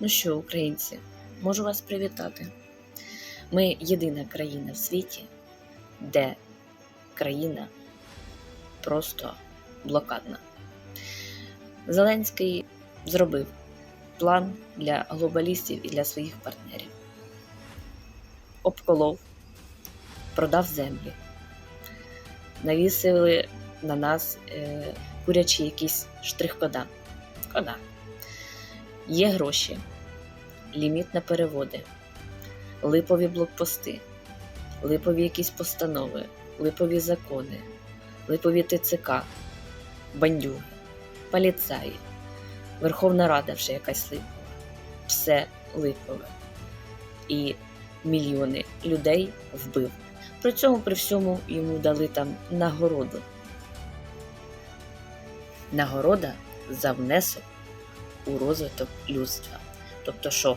Ну що, українці, можу вас привітати. Ми єдина країна в світі, де країна просто блокадна. Зеленський зробив план для глобалістів і для своїх партнерів. Обколов, продав землі, навісили на нас е, курячі якісь штрих-кода. Кода. Є гроші, ліміт на переводи, липові блокпости, липові якісь постанови, липові закони, липові ТЦК, бандюги, поліцаї, Верховна Рада вже якась липова. Все липове. І мільйони людей вбив. При цьому при всьому йому дали там нагороду. Нагорода за внесок у розвиток людства. Тобто, що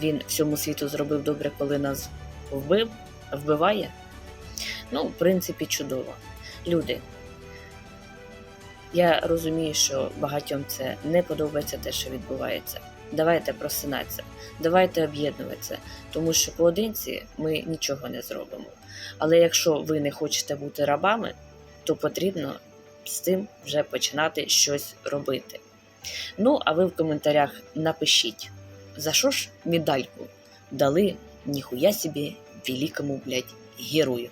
він всьому світу зробив добре, коли нас вбив, вбиває? Ну, в принципі, чудово. Люди. Я розумію, що багатьом це не подобається те, що відбувається. Давайте просинатися, давайте об'єднуватися, тому що поодинці ми нічого не зробимо. Але якщо ви не хочете бути рабами, то потрібно з цим вже починати щось робити. Ну, а ви в коментарях напишіть, за що ж медальку дали ніхуя собі великому, блядь, герою.